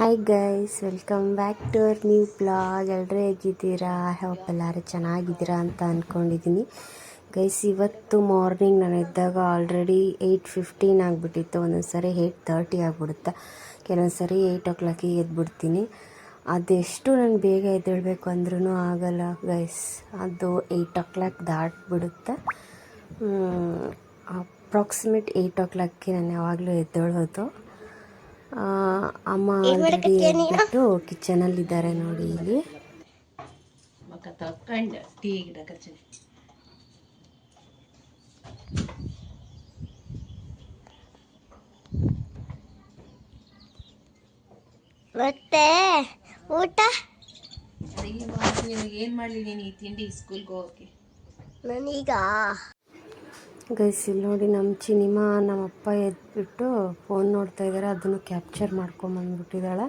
Hi guys welcome back to our new blog ಎಲ್ಲರೂ ಹೇಗಿದ್ದೀರಾ? Hope ಎಲ್ಲರೂ ಚೆನ್ನಾಗಿದ್ದೀರಾ ಅಂತ ಅಂದ್ಕೊಂಡಿದ್ದೀನಿ ಗೈಸ್ ಇವತ್ತು ಮಾರ್ನಿಂಗ್ ನಾನು ಇದ್ದಾಗ ಆಲ್ರೆಡಿ ಏಯ್ಟ್ ಫಿಫ್ಟೀನ್ ಆಗಿಬಿಟ್ಟಿತ್ತು. ಒಂದೊಂದು ಸರಿ ಏಯ್ಟ್ ತರ್ಟಿ ಆಗಿಬಿಡುತ್ತೆ? ಕೆಲವೊಂದು ಸರಿ ಏಯ್ಟ್ ಓ ಕ್ಲಾಕಿಗೆ ಎದ್ಬಿಡ್ತೀನಿ. ಅದೆಷ್ಟು ನಾನು ಬೇಗ ಎದ್ದೇಳಬೇಕು ಅಂದ್ರೂ ಆಗಲ್ಲ ಗೈಸ್ ಅದು ಏಯ್ಟ್ ಓ ಕ್ಲಾಕ್ ದಾಟ್ಬಿಡುತ್ತೆ ಅಪ್ರಾಕ್ಸಿಮೇಟ್ ಏಯ್ಟ್ ಓ ಕ್ಲಾಕ್ಗೆ ನಾನು ಯಾವಾಗಲೂ ಎದ್ದೇಳೋದು. ಅಮ್ಮ ಕಿಚನ್ ಅಲ್ಲಿ ಕಿಚನಲ್ಲಿದ್ದಾರೆ ನೋಡಿ ಇಲ್ಲಿ. ಟೀ ಗಿಡ ಮತ್ತೆ ಊಟ? ಏನು ಮಾಡಲಿ ನೀನು ಈ ತಿಂಡಿ ಸ್ಕೂಲ್ಗೆ ಹೋಗೋಕ್ಕೆ? ನನೀಗ ಗೈಸ್ ಇಲ್ಲಿ ನೋಡಿ ನಮ್ಮ ಚಿನಿಮಾ ನಮ್ಮ ಅಪ್ಪ ಎದ್ಬಿಟ್ಟು ಫೋನ್ ನೋಡ್ತಾ ಇದ್ದಾರೆ ಅದನ್ನು ಕ್ಯಾಪ್ಚರ್ ಮಾಡ್ಕೊಂಬಂದ್ಬಿಟ್ಟಿದ್ದಾಳೆ.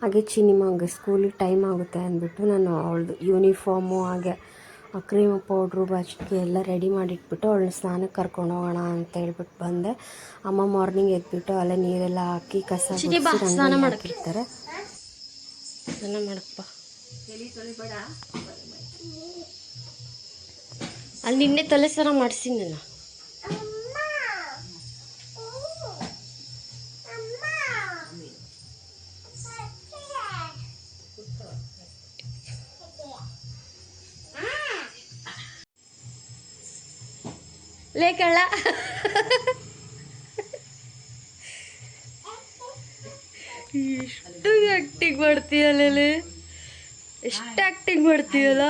ಹಾಗೆ ಚಿನಿಮಾಗೆ ಸ್ಕೂಲಿಗೆ ಟೈಮ್ ಆಗುತ್ತೆ ಅಂದ್ಬಿಟ್ಟು ನಾನು ಅವಳದು ಯೂನಿಫಾರ್ಮು ಹಾಗೆ ಕ್ರೀಮ್ ಪೌಡ್ರು ಬಚ್ಚಿಗೆ ಎಲ್ಲ ರೆಡಿ ಮಾಡಿಟ್ಬಿಟ್ಟು ಅವಳನ್ನ ಸ್ನಾನಕ್ಕೆ ಕರ್ಕೊಂಡು ಹೋಗೋಣ ಅಂತ ಹೇಳ್ಬಿಟ್ಟು ಬಂದೆ. ಅಮ್ಮ ಮಾರ್ನಿಂಗ್ ಎದ್ಬಿಟ್ಟು ಅಲ್ಲೇ ನೀರೆಲ್ಲ ಹಾಕಿ ಕಸ ಸ್ನಾನ ಸ್ನಾನ ಮಾಡಪ್ಪ. ಅಲ್ಲಿ ನಿನ್ನೆ ತಲೆ ಸ್ನಾನ ಮಾಡಿಸಿದ್ನಲ್ಲ? ಲೇ ಕಳ್ಳ. ಎಷ್ಟು ಆಕ್ಟಿಂಗ್ ಮಾಡ್ತೀಯಲ್ಲ ಎಷ್ಟು ಆಕ್ಟಿಂಗ್ ಮಾಡ್ತೀಯಲ್ಲ.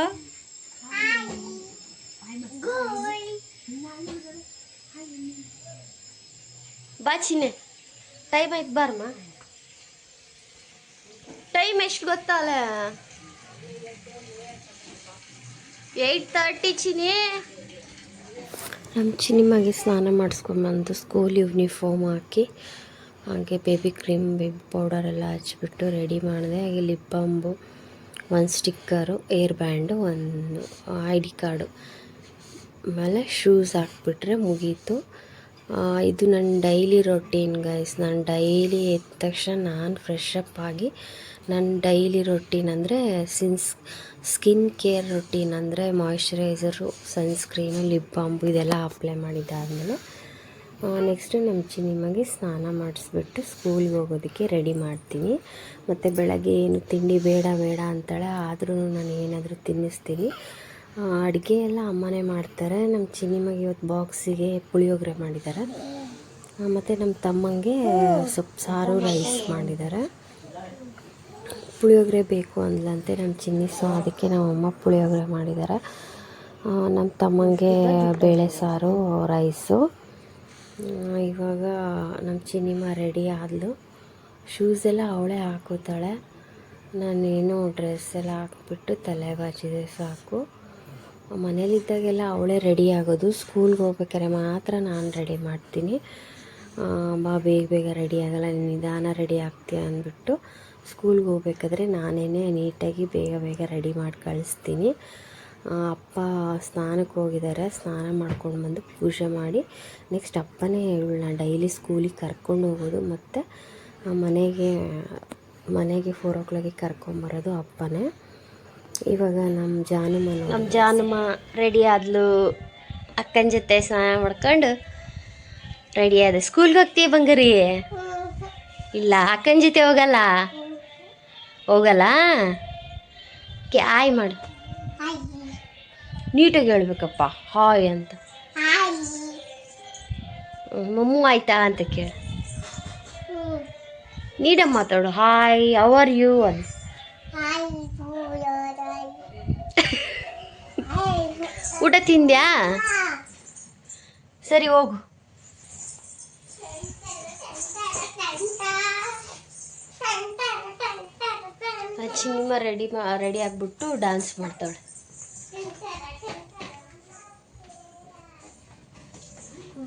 ಬಾ ಚಿನ್ನೆ. ಟೈಮ್ ಆಯ್ತು ಬಾರಮ್ಮ ಟೈಮ್ ಎಷ್ಟು ಗೊತ್ತಲ್ಲ ಏಯ್ಟ್ ತರ್ಟಿ ಚಿನಿ ನಮ್ಮ ಚಿನಿಮಗೆ ಸ್ನಾನ ಮಾಡಿಸ್ಕೊಂಬಂದು ಸ್ಕೂಲ್ ಯೂನಿಫಾರ್ಮ್ ಹಾಕಿ, ಹಾಗೆ ಬೇಬಿ ಕ್ರೀಮ್, ಬೇಬಿ ಪೌಡರ್ ಎಲ್ಲ ಹಚ್ಬಿಟ್ಟು ರೆಡಿ ಮಾಡಿದೆ. ಹಾಗೆ ಲಿಪ್ ಬಾಂಬು, ಒಂದು ಸ್ಟಿಕ್ಕರು, ಏರ್ ಬ್ಯಾಂಡು, ಒಂದು ಐ ಡಿ ಕಾರ್ಡು ಆಮೇಲೆ ಶೂಸ್ ಹಾಕ್ಬಿಟ್ರೆ ಮುಗೀತು. ಇದು ನನ್ನ ಡೈಲಿ ರೊಟೀನ್ ಗೈಸ್. ನಾನು ಡೈಲಿ ಎದ್ದ ತಕ್ಷಣ ನಾನು ಫ್ರೆಶ್ ಅಪ್ ಆಗಿ, ನನ್ನ ಡೈಲಿ ರೊಟೀನ್ ಅಂದರೆ ಸಿನ್ಸ್ ಸ್ಕಿನ್ ಕೇರ್ ರೊಟೀನ್ ಅಂದರೆ ಮಾಯ್ಶ್ಚರೈಸರು, ಸನ್ಸ್ಕ್ರೀನು, ಲಿಪ್ ಬಾಂಬು ಇದೆಲ್ಲ ಅಪ್ಲೈ ಮಾಡಿದ್ದಾದಮೇಲೆ ನೆಕ್ಸ್ಟು ನಮ್ಮ ಚಿನಿಮಗೆ ಸ್ನಾನ ಮಾಡಿಸ್ಬಿಟ್ಟು ಸ್ಕೂಲ್ಗೆ ಹೋಗೋದಕ್ಕೆ ರೆಡಿ ಮಾಡ್ತೀನಿ. ಮತ್ತು ಬೆಳಗ್ಗೆ ಏನು ತಿಂಡಿ ಬೇಡ ಬೇಡ ಅಂತಾಳೆ, ಆದರೂ ನಾನು ಏನಾದರೂ ತಿನ್ನಿಸ್ತೀನಿ. ಅಡುಗೆ ಎಲ್ಲ ಅಮ್ಮನೇ ಮಾಡ್ತಾರೆ. ನಮ್ಮ ಚಿನ್ನಿಮಗೆ ಇವತ್ತು ಬಾಕ್ಸಿಗೆ ಪುಳಿಯೋಗರೆ ಮಾಡಿದ್ದಾರೆ. ಮತ್ತು ನಮ್ಮ ತಮ್ಮಂಗೆ ಸೊಪ್ಪು ಸಾರು ರೈಸ್ ಮಾಡಿದ್ದಾರೆ. ಪುಳಿಯೋಗರೆ ಬೇಕು ಅಂದ್ಲಂತೆ ನಮ್ಮ ಚಿನ್ನಿ. ಸೊ ಅದಕ್ಕೆ ನಮ್ಮ ಅಮ್ಮ ಪುಳಿಯೋಗರೆ ಮಾಡಿದ್ದಾರೆ ನಮ್ಮ ತಮ್ಮಂಗೆ ಬೇಳೆ ಸಾರು ರೈಸು ಇವಾಗ ನಮ್ಮ ಚಿನ್ನಿಮ ರೆಡಿ ಆದಳು ಶೂಸ್ ಎಲ್ಲ ಅವಳೇ ಹಾಕೋತಾಳೆ. ನಾನೇನು ಡ್ರೆಸ್ ಎಲ್ಲ ಹಾಕ್ಬಿಟ್ಟು ತಲೆ ಬಾಚಿದೆ ಸಾಕು. ಮನೇಲಿದ್ದಾಗೆಲ್ಲ ಅವಳೇ ರೆಡಿ ಆಗೋದು. ಸ್ಕೂಲ್ಗೆ ಹೋಗ್ಬೇಕಾದ್ರೆ ಮಾತ್ರ ನಾನು ರೆಡಿ ಮಾಡ್ತೀನಿ. ಬಾ, ಬೇಗ ಬೇಗ ರೆಡಿ ಆಗಲ್ಲ. ನಿಧಾನ ರೆಡಿ ಆಗ್ತೀಯ ಅಂದ್ಬಿಟ್ಟು. ಸ್ಕೂಲ್ಗೆ ಹೋಗ್ಬೇಕಾದ್ರೆ ನಾನೇ ನೀಟಾಗಿ ಬೇಗ ಬೇಗ ರೆಡಿ ಮಾಡಿ ಕಳಿಸ್ತೀನಿ. ಅಪ್ಪ ಸ್ನಾನಕ್ಕೆ ಹೋಗಿದ್ದಾರೆ. ಸ್ನಾನ ಮಾಡ್ಕೊಂಡು ಬಂದು ಪೂಜೆ ಮಾಡಿ ನೆಕ್ಸ್ಟ್ ಅಪ್ಪನೇ ಇವಳನ್ನ ಡೈಲಿ ಸ್ಕೂಲಿಗೆ ಕರ್ಕೊಂಡು ಹೋಗೋದು ಮತ್ತು ಮನೆಗೆ ಮನೆಗೆ ಫೋರ್ ಓ ಕ್ಲಾಕಿಗೆ ಕರ್ಕೊಂಬರೋದು ಅಪ್ಪನೇ. ಇವಾಗ ನಮ್ಮ ಜಾನುಮ ನಮ್ಮ ಜಾನುಮ ರೆಡಿ ಆದ್ಲು. ಅಕ್ಕನ ಜೊತೆ ಸ್ನಾನ ಮಾಡ್ಕೊಂಡು ರೆಡಿ ಆದ. ಸ್ಕೂಲ್ಗೆ ಹೋಗ್ತೀಯ ಬಂಗರಿ? ಇಲ್ಲ, ಅಕ್ಕನ ಜೊತೆ ಹೋಗಲ್ಲ. ಹೋಗಲ್ಲ? ಕೆ ಆಯ್ ಮಾಡು. ನೀಟಾಗಿ ಹೇಳ್ಬೇಕಪ್ಪ ಹಾಯ್ ಅಂತ. ಮಮ್ಮು ಆಯ್ತಾ ಅಂತ ಕೇಳಿ. ನೀಟಾಗಿ ಮಾತಾಡು ಹಾಯ್ ಅವರ್ ಯು ಅಂತ. ಊಟ ತಿಂದ್ಯಾ? ಸರಿ ಹೋಗು. ನನ್ನ ರೆಡಿ ರೆಡಿ ಆಗಿಬಿಟ್ಟು ಡ್ಯಾನ್ಸ್ ಮಾಡ್ತಾಳೆ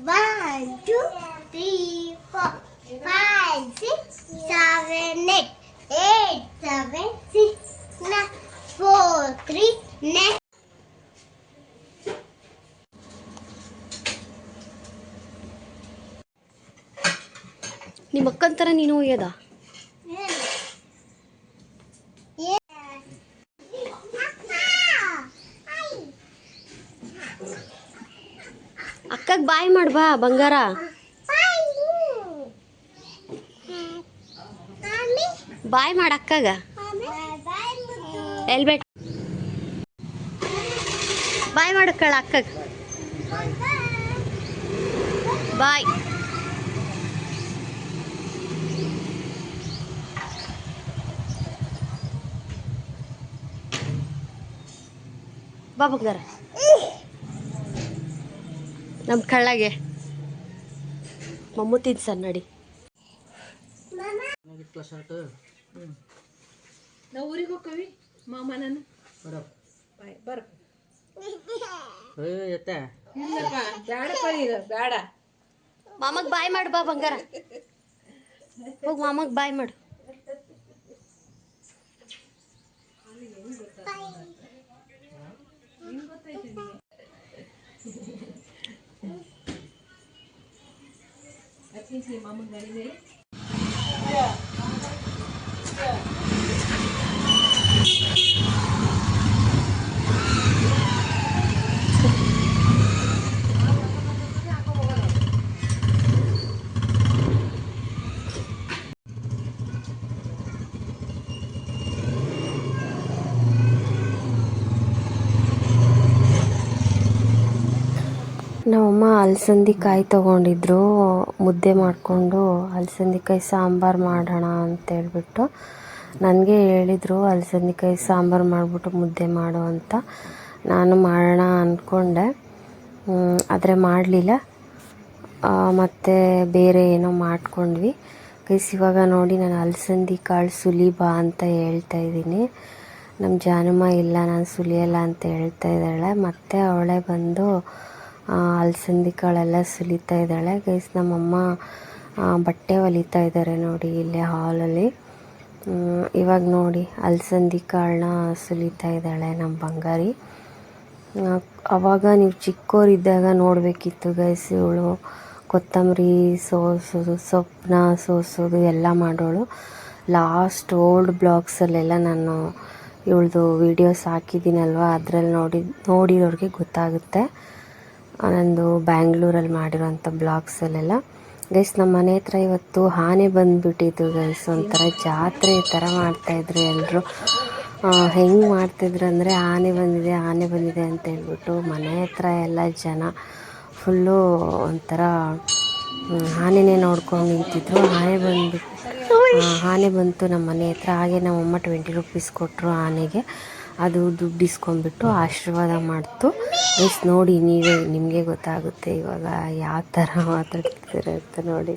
ವ್ಯಾ ಟ್ಯೂ ಫ್ಯಾ ಸಿಕ್ಸ್ ಸೆವೆನ್ ಎಕ್ ಏಟ್ ಸೆವೆನ್ ಸಿಕ್ಸ್ ನಾ ಫೋರ್ ತ್ರೀ ನೆಕ್ ನಿಮ್ಮ ಅಕ್ಕನ ಥರ ನೀನು ಅದ ಮಾಡ್ ಬಾ ಬಂಗಾರ? ಬಾಯ್ ಮಾಡಕ್ಕಾಗ ಎಲ್ಬೇಟ್ ಬಾಯ್ ಮಾಡಕ್ಕಳ ಅಕ್ಕಗ. ಬಾಯ್. ಬಾ ಬಂಗಾರ. ನಮ್ಮ ಕಳ್ಳಗೆ. ಮಮ್ಮು ತಿನ್ಸನ್ ನಡಿ. ನಾವು ಊರಿಗೆ ಹೋಗ್ತೀವಿ ಮಾಮ ನಾನು. ಬಾಯ್ ಬರ್. ಇಲ್ಲಪ್ಪ ಬೇಡಪ್ಪ ಬೇಡ ಮಾಮಗ್ ಬಾಯ್ ಮಾಡು ಬಾ ಬಂಗಾರ. ಹೋಗಿ ಮಾಮಗ್ ಬಾಯ್ ಮಾಡು. ಅತ್ತೀಸಿ ಮಾಮನ ಗಾಡಿ ಮೇಲೆ ನಮ್ಮಮ್ಮ ಅಲಸಂದಿ ಕಾಯಿ ತೊಗೊಂಡಿದ್ರು. ಮುದ್ದೆ ಮಾಡಿಕೊಂಡು ಅಲಸಂದಿ ಕಾಯಿ ಸಾಂಬಾರು ಮಾಡೋಣ ಅಂತೇಳ್ಬಿಟ್ಟು ನನಗೆ ಹೇಳಿದರು ಅಲಸಂದಿ ಕಾಯಿ ಸಾಂಬಾರು ಮಾಡಿಬಿಟ್ಟು ಮುದ್ದೆ ಮಾಡು ಅಂತ. ನಾನು ಮಾಡೋಣ ಅಂದ್ಕೊಂಡೆ ಆದರೆ ಮಾಡಲಿಲ್ಲ. ಮತ್ತು ಬೇರೆ ಏನೋ ಮಾಡ್ಕೊಂಡ್ವಿ. ಕೈಸ್ ಇವಾಗ ನೋಡಿ ನಾನು ಅಲಸಂದಿ ಕಾಳು ಸುಲಿಬಾ ಅಂತ ಹೇಳ್ತಾ ಇದ್ದೀನಿ. ನಮ್ಮ ಜಾನಮ್ಮ ಇಲ್ಲ, ನಾನು ಸುಲಿಯಲ್ಲ ಅಂತ ಹೇಳ್ತಾ ಇದ್ದಾಳೆ. ಮತ್ತು ಅವಳೇ ಬಂದು ಅಲಸಂದಿ ಕಾಳೆಲ್ಲ ಸುಲಿತಾ ಇದ್ದಾಳೆ. ಗೈಸ್ ನಮ್ಮಮ್ಮ ಬಟ್ಟೆ ಹೊಲಿತಾ ಇದ್ದಾರೆ ನೋಡಿ ಇಲ್ಲೇ ಹಾಲಲ್ಲಿ ಇವಾಗ ನೋಡಿ ಅಲಸಂದಿ ಕಾಳನ್ನ ಸುಲಿತಾ ಇದ್ದಾಳೆ ನಮ್ಮ ಬಂಗಾರಿ. ಅವಾಗ ನೀವು ಚಿಕ್ಕೋರಿದ್ದಾಗ ನೋಡಬೇಕಿತ್ತು ಗೈಸ್ ಇವಳು ಕೊತ್ತಂಬರಿ ಸೋಸೋದು ಸೊಪ್ಪನ್ನ ಸೋಸೋದು ಎಲ್ಲ ಮಾಡೋಳು. ಲಾಸ್ಟ್ ಓಲ್ಡ್ ಬ್ಲಾಗ್ಸಲ್ಲೆಲ್ಲ ನಾನು ಇವಳದು ವೀಡಿಯೋಸ್ ಹಾಕಿದ್ದೀನಲ್ವ? ಅದರಲ್ಲಿ ನೋಡಿ, ನೋಡಿರೋರಿಗೆ ಗೊತ್ತಾಗುತ್ತೆ. ನಂದು ಬ್ಯಾಂಗ್ಳೂರಲ್ಲಿ ಮಾಡಿರೋಂಥ ಬ್ಲಾಗ್ಸಲ್ಲೆಲ್ಲ ಗೈಸ್ ನಮ್ಮ ಮನೆ ಹತ್ರ ಇವತ್ತು ಆನೆ ಬಂದುಬಿಟ್ಟಿತ್ತು ಗೈಸ್ ಒಂಥರ ಜಾತ್ರೆ ಥರ ಮಾಡ್ತಾಯಿದ್ರು ಎಲ್ಲರೂ ಹೆಂಗೆ ಮಾಡ್ತಿದ್ರು ಅಂದರೆ, ಆನೆ ಬಂದಿದೆ ಆನೆ ಬಂದಿದೆ ಅಂತ ಹೇಳ್ಬಿಟ್ಟು ಮನೆ ಹತ್ರ ಎಲ್ಲ ಜನ ಫುಲ್ಲು ಒಂಥರ ಆನೆನೇ ನೋಡ್ಕೊಂಡು ನಿಂತಿದ್ರು. ಆನೆ ಬಂದುಬಿಟ್ಟು ಆನೆ ಬಂತು ನಮ್ಮ ಮನೆ ಹತ್ರ. ಹಾಗೆ ನಮ್ಮಮ್ಮ ಟ್ವೆಂಟಿ ರುಪೀಸ್ ಕೊಟ್ಟರು ಆನೆಗೆ. ಅದು ದುಡ್ಡು ಇಸ್ಕೊಂಡ್ಬಿಟ್ಟು ಆಶೀರ್ವಾದ ಮಾಡ್ತು. ಎಸ್ ನೋಡಿ, ನೀವು, ನಿಮಗೆ ಗೊತ್ತಾಗುತ್ತೆ ಇವಾಗ ಯಾವ ಥರ ಮಾತಾಡ್ತಿದ್ದಾರೆ ಅಂತ ನೋಡಿ.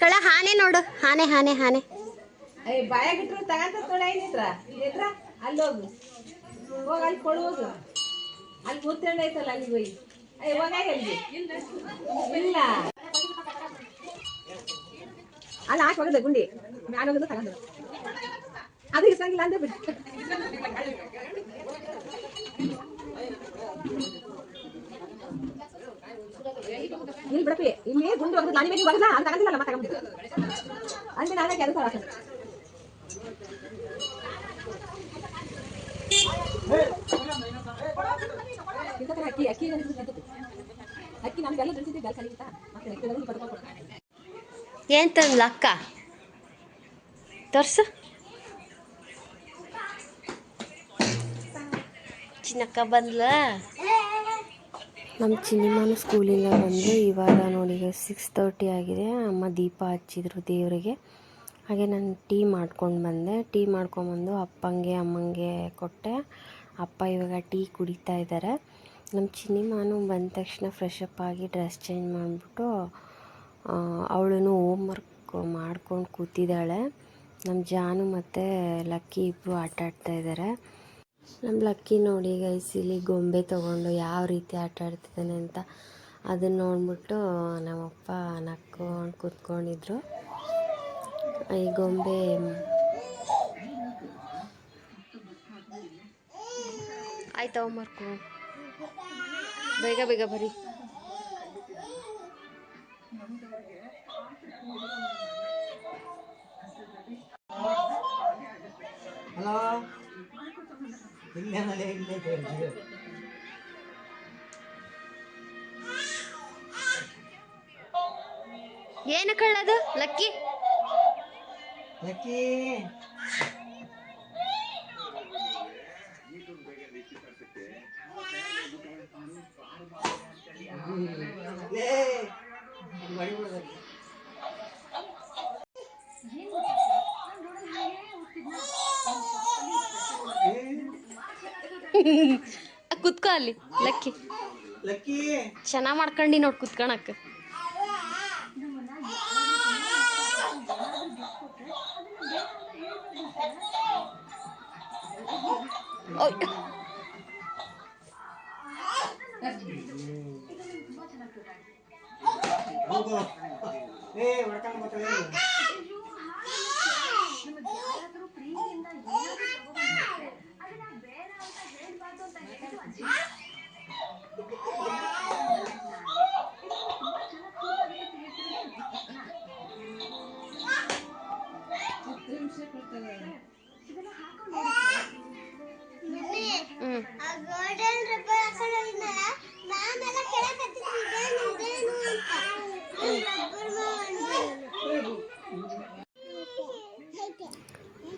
ಕಳ, ಹಾನೆ ನೋಡು. ಹಾನೆ ಹಾನೆ ಆನೆ ಅಯ್ಯ, ಬಾಯಾಗಿಟ್ರು ತಗಂತ ತೊಡ ಐತ್ರ? ಇದ್ರ ಅಲ್ಲಿ ಹೋಗು. ಹೋಗ ಅಲ್ಲಿ ಕೊಡು ಹೋಗು. ಅಲ್ಲಿ ಕೂತ್ಕೊಂಡು ಐತಲ್ಲ ಅಲ್ಲಿ ಹೋಗಿ. ಅಯ್ಯ, ಹೋಗ ಅಲ್ಲಿ. ಇಲ್ಲ. ಅಲ್ಲಿ, ಹಾಕಿ ಹೋಗದ ಗುಂಡಿ. ಮ್ಯಾಲ ಹೋಗದ ತಗಂದ ಅದು ಇಸಂಗಿಲ್ಲ ಅಂದ್ರೆ ಬಿಟ್ಟು ಇಲ್ಲಿ ಬಿಡಪ್ಪಿ, ಇಲ್ಲಿ ಗುಂಡು ಹೋಗದ ನಾನು ನಿಮಗೆ ಹೋಗಲ್ಲ ಅದು ತಗೊಂಡಿಲ್ಲ ತಗೊಂಡು ಅಂದ್ರೆ ನಾನೇ ಕೆಲಸ ಹಾಕೋದು ಇಂಥದ್ರ ಅಕ್ಕಿ ಅಕ್ಕಿ ಅಕ್ಕಿ ನಮ್ಗೆ ಎಲ್ಲ ಬೆಳೆಸಿದ್ದೆ ಬೆಲೆ ಕಲಿತಾ ಮತ್ತೆ ಅಕ್ಕಿ ಇಪ್ಪತ್ತು ರೂಪಾಯಿ ಕೊಡ್ತಾರೆ ಏನು ತಂದ್ಲ ಅಕ್ಕ ತೋರ್ಸು. ಚಿನ್ನಕ್ಕ ಬಂದ್ಲ? ನಮ್ಮ ಚಿನ್ನಿಮ್ಮನ ಸ್ಕೂಲಿಂದ ಬಂದು ಇವಾಗ ನೋಡಿ ಸಿಕ್ಸ್ ತರ್ಟಿ ಆಗಿದೆ. ಅಮ್ಮ ದೀಪ ಹಚ್ಚಿದ್ರು ದೇವರಿಗೆ. ಹಾಗೆ ನಾನು ಟೀ ಮಾಡ್ಕೊಂಡು ಬಂದೆ. ಟೀ ಮಾಡ್ಕೊಂಬಂದು ಅಪ್ಪಂಗೆ, ಅಮ್ಮಂಗೆ ಕೊಟ್ಟೆ. ಅಪ್ಪ ಇವಾಗ ಟೀ ಕುಡಿತಾ ಇದ್ದಾರೆ ನಮ್ಮ ಚಿನ್ನಿಮಾನು ಬಂದ ತಕ್ಷಣ ಫ್ರೆಶ್ ಅಪ್ ಆಗಿ ಡ್ರೆಸ್ ಚೇಂಜ್ ಮಾಡಿಬಿಟ್ಟು ಅವಳು ಹೋಮ್ ವರ್ಕ್ ಮಾಡ್ಕೊಂಡು ಕೂತಿದ್ದಾಳೆ. ನಮ್ಮ ಜಾನು ಮತ್ತು ಲಕ್ಕಿ ಇಬ್ಬರು ಆಟ ಆಡ್ತಾ ಇದ್ದಾರೆ ನಮ್ಮ ಲಕ್ಕಿ ನೋಡಿ ಗೈಸ್ ಇಲ್ಲಿ ಗೊಂಬೆ ತೊಗೊಂಡು ಯಾವ ರೀತಿ ಆಟ ಆಡ್ತಿದ್ದಾನೆ ಅಂತ ಅದನ್ನು ನೋಡ್ಬಿಟ್ಟು ನಮ್ಮಪ್ಪ ನಕ್ಕೊಂಡು ಕೂತ್ಕೊಂಡಿದ್ರು. ಈ ಗೊಂಬೆ ಆಯ್ತು ಹೋಮ್ವರ್ಕು ಬೇಗ ಬೇಗ ಬರಿ. ಹಲೋ? ಇಲ್ಲೇನಲ್ಲೇ ಇಲ್ಲೇ ಕೇಳಿದ್ರು ಏನು ಕಳ್ಳದು ಲಕ್ಕಿ? ಲಕ್ಕಿ? ಕುತ್ಕೋ ಅಲ್ಲಿ. ಲಕ್ಕಿ. ಲಕ್ಕಿ. ಚೆನ್ನಾಗಿ ಮಾಡ್ಕೊಂಡಿ ನೋಡಿ ಕುತ್ಕೊಳಕ್.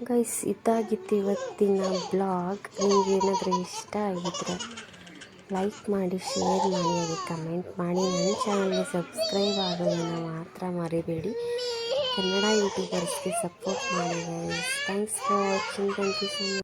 ಗೈಸ್ ಇದಾಗಿತ್ತು ಇವತ್ತಿನ ಬ್ಲಾಗ್ ನಿಮ್ಗೆ ಏನಾದರೂ ಇಷ್ಟ ಆಗಿದ್ರೆ ಲೈಕ್ ಮಾಡಿ ಶೇರ್ ಮಾಡಿ, ಹಾಗೆ ಕಮೆಂಟ್ ಮಾಡಿ. ನನ್ನ ಚಾನಲ್ಗೆ ಸಬ್ಸ್ಕ್ರೈಬ್ ಆಗೋದನ್ನು ಮಾತ್ರ ಮರಿಬೇಡಿ. ಕನ್ನಡ ಯೂಟ್ಯೂಬರ್ಸ್ಗೆ ಸಪೋರ್ಟ್ ಮಾಡಿ guys thanks for watching thank you so much